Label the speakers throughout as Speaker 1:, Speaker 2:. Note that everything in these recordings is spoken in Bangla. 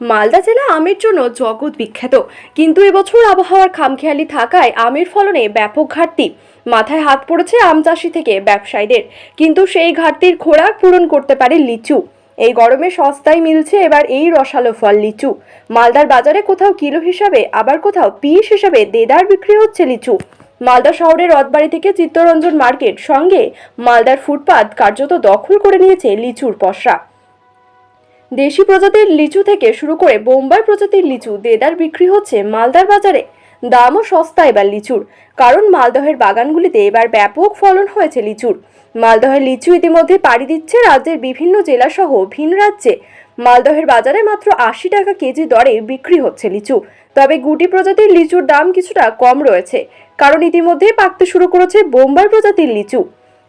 Speaker 1: মালদা জেলা আমের জন্য জগৎ বিখ্যাত। কিন্তু এবছর আবহাওয়ার খামখেয়ালি থাকায় আমের ফলনে ব্যাপক ঘাটতি। মাথায় হাত পড়েছে আম চাষি থেকে ব্যবসায়ীদের। কিন্তু সেই ঘাটতির খোরাক পূরণ করতে পারে লিচু। এই গরমে সস্তায় মিলছে এবার এই রসালো ফল লিচু। মালদার বাজারে কোথাও কিলো হিসাবে, আবার কোথাও পিস হিসাবে দেদার বিক্রি হচ্ছে লিচু। মালদা শহরের রথবাড়ি থেকে চিত্তরঞ্জন মার্কেট সঙ্গে মালদার ফুটপাত কার্যত দখল করে নিয়েছে লিচুর পসরা। দেশি প্রজাতির লিচু থেকে শুরু করে বোম্বাই প্রজাতির লিচু, দেদার বিক্রি হচ্ছে মালদার বাজারে। দামও সস্তা এবার লিচুর। কারণ মালদহের বাগানগুলিতে এবার ব্যাপক ফলন হয়েছে লিচুর। মালদহের লিচু ইতিমধ্যে পাড়ি দিচ্ছে রাজ্যের বিভিন্ন জেলাসহ ভিন রাজ্যে। মালদহের বাজারে মাত্র আশি টাকা কেজি দরে বিক্রি হচ্ছে লিচু। তবে গুটি প্রজাতির লিচুর দাম কিছুটা কম রয়েছে। কারণ ইতিমধ্যে পাকতে শুরু করেছে বোম্বাই প্রজাতির লিচু।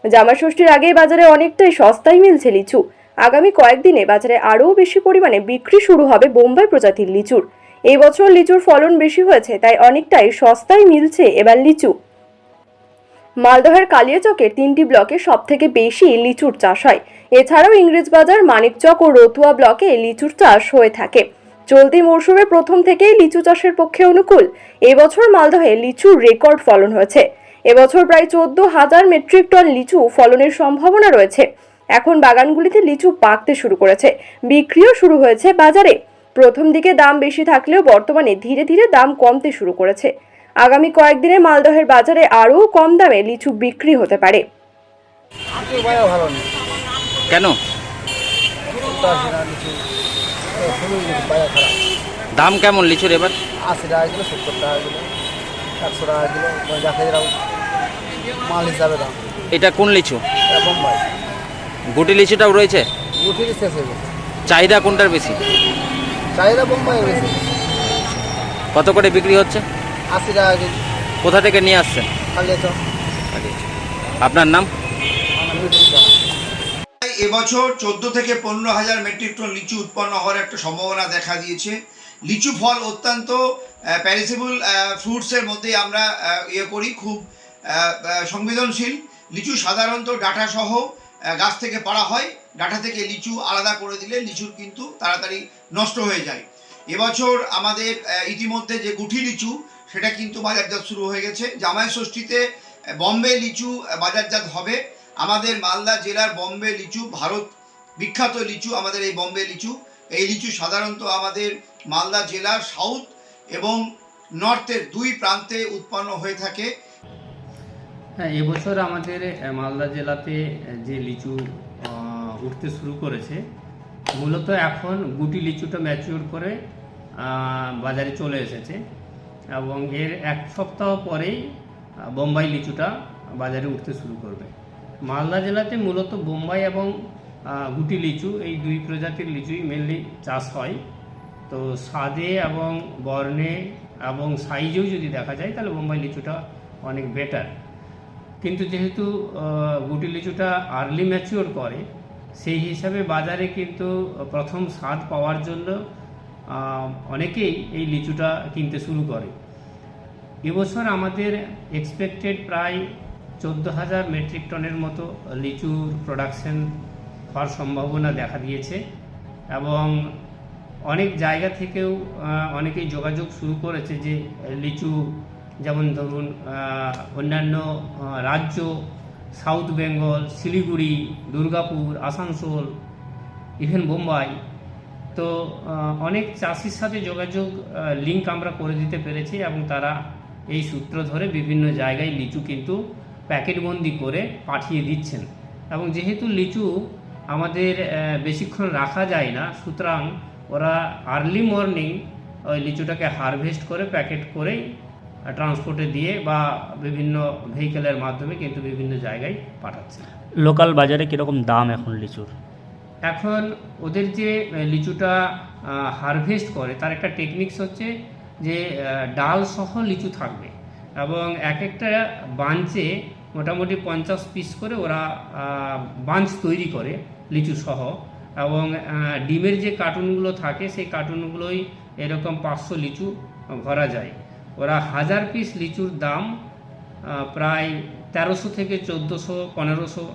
Speaker 1: জামা ষষ্ঠীর আগে বাজারে অনেকটাই সস্তায় মিলছে লিচু। আগামী কয়েকদিনে বাজারে আরও বেশি পরিমাণে বিক্রি শুরু হবে বোম্বাই প্রজাতির লিচুর। এই বছর লিচুর ফলন বেশি হয়েছে, তাই অনেকটাই সস্তায় মিলছে এবার লিচু। মালদহের কালিয়াচকের তিনটি ব্লকে সব থেকে বেশি লিচুর চাষ হয়। এছাড়াও ইংরেজবাজার, মানিকচক ও রতুয়া ব্লকে লিচুর চাষ হয়ে থাকে। চলতি মরশুমে প্রথম থেকেই লিচু চাষের পক্ষে অনুকূল। এবছর মালদহে লিচুর রেকর্ড ফলন হয়েছে। এবছর প্রায় চোদ্দ হাজার মেট্রিক টন লিচু ফলনের সম্ভাবনা রয়েছে। এখন বাগানগুলিতে লিচু পাকতে শুরু করেছে। বিক্রিও শুরু হয়েছে বাজারে। প্রথম দিকে দাম বেশি থাকলেও বর্তমানে ধীরে ধীরে দাম কমতে শুরু করেছে। আগামী কয়েকদিনে মালদহের বাজারে আরও কম দামে লিচু বিক্রি হতে পারে।
Speaker 2: কেন? দাম কেমন লিচুর এবার?
Speaker 3: আশি টাকা কিলো সত্তর টাকা কিলো একশো টাকা কিলো মানে যাকে মাল হিসাবে দাম।
Speaker 2: এটা কোন লিচু?
Speaker 3: এটা বোম্বাই।
Speaker 2: গুটি লিচুটাও রয়েছে? চাহিদা কোনটার বেশি?
Speaker 3: চাহিদা বোম্বাই বেশি।
Speaker 2: কত করে বিক্রি হচ্ছে?
Speaker 3: আশি টাকা কেজি।
Speaker 2: কোথা থেকে নিয়ে আসছেন? আপনার নাম?
Speaker 4: এবছর চোদ্দ থেকে পনেরো হাজার মেট্রিক টন লিচু উৎপন্ন হওয়ার একটা সম্ভাবনা দেখা দিয়েছে। লিচু ফল অত্যন্ত প্যারিসেবল ফ্রুটসের মধ্যে আমরা ইয়ে করি। খুব সংবেদনশীল। লিচু সাধারণত ডাটা সহ গাছ থেকে পাড়া হয়, ডাটা থেকে লিচু আলাদা করে দিলে লিচুর কিন্তু তাড়াতাড়ি নষ্ট হয়ে যায়। এবছর আমাদের ইতিমধ্যে যে গুঠি লিচু, সেটা কিন্তু বাজারজাত শুরু হয়ে গেছে। জামাই ষষ্ঠীতে বম্বে লিচু বাজারজাত হবে। আমাদের মালদা জেলার বম্বে লিচু, ভারত বিখ্যাত লিচু আমাদের এই বম্বে লিচু। এই লিচু সাধারণত আমাদের মালদা জেলার সাউথ এবং নর্থের দুই প্রান্তে উৎপন্ন হয়ে থাকে।
Speaker 5: হ্যাঁ এবছর আমাদের মালদা জেলাতে যে লিচু উঠতে শুরু করেছে, মূলত এখন গুটি লিচুটা ম্যাচিওর করে বাজারে চলে এসেছে এবং এর এক সপ্তাহ পরেই বোম্বাই লিচুটা বাজারে উঠতে শুরু করবে। মালদা জেলাতে মূলত বোম্বাই এবং গুটি লিচু, এই দুই প্রজাতির লিচুই মেনলি চাষ হয়। তো স্বাদে এবং বর্ণে এবং সাইজেও যদি দেখা যায়, তাহলে বোম্বাই লিচুটা অনেক বেটার কিন্তু যেহেতু গুটি লিচুটা আর্লি ম্যাচিওর করে, সেই হিসাবে বাজারে কিন্তু প্রথম স্বাদ পাওয়ার জন্য অনেকেই এই লিচুটা কিনতে শুরু করে। এবছর আমাদের এক্সপেক্টেড প্রায় চোদ্দ হাজার মেট্রিক টনের মতো লিচুর প্রোডাকশন হওয়ার সম্ভাবনা দেখা দিয়েছে এবং অনেক জায়গা থেকেও অনেকেই যোগাযোগ শুরু করেছে যে লিচু যেমন ধরুন অন্যান্য রাজ্য, সাউথ বেঙ্গল, শিলিগুড়ি, দুর্গাপুর, আসানসোল ইভেন বোম্বাই, তো অনেক চাষির সাথে যোগাযোগ লিঙ্ক আমরা করে দিতে পেরেছি এবং তারা এই সূত্র ধরে বিভিন্ন জায়গায় লিচু কিন্তু প্যাকেটবন্দি করে পাঠিয়ে দিচ্ছেন। এবং যেহেতু লিচু আমাদের বেশিক্ষণ রাখা যায় না, সুতরাং ওরা আর্লি মর্নিং ওই লিচুটাকে হারভেস্ট করে প্যাকেট করেই ট্রান্সপোর্টে দিয়ে বা বিভিন্ন ভেহিকেলের মাধ্যমে কিন্তু বিভিন্ন জায়গায় পাঠাচ্ছে।
Speaker 6: লোকাল বাজারে কীরকম দাম এখন লিচুর?
Speaker 5: এখন ওদের যে লিচুটা হারভেস্ট করে তার একটা টেকনিক্স হচ্ছে যে ডাল সহ লিচু থাকবে এবং এক একটা বাঞ্চে মোটামুটি পঞ্চাশ পিস করে ওরা বাঞ্চ তৈরি করে লিচু সহ এবং ডিমের যে কার্টুনগুলো থাকে সেই কার্টুনগুলোই এরকম পাঁচশো লিচু ভরা যায়। ওরা হাজার পিস লিচুর দাম প্রায় তেরোশো থেকে চোদ্দোশো, পনেরোশো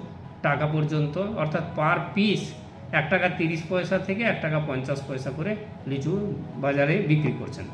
Speaker 5: টাকা পর্যন্ত। অর্থাৎ পার পিস এক টাকা তিরিশ পয়সা থেকে এক টাকা পঞ্চাশ পয়সা করে লিচু বাজারে বিক্রি করছেন।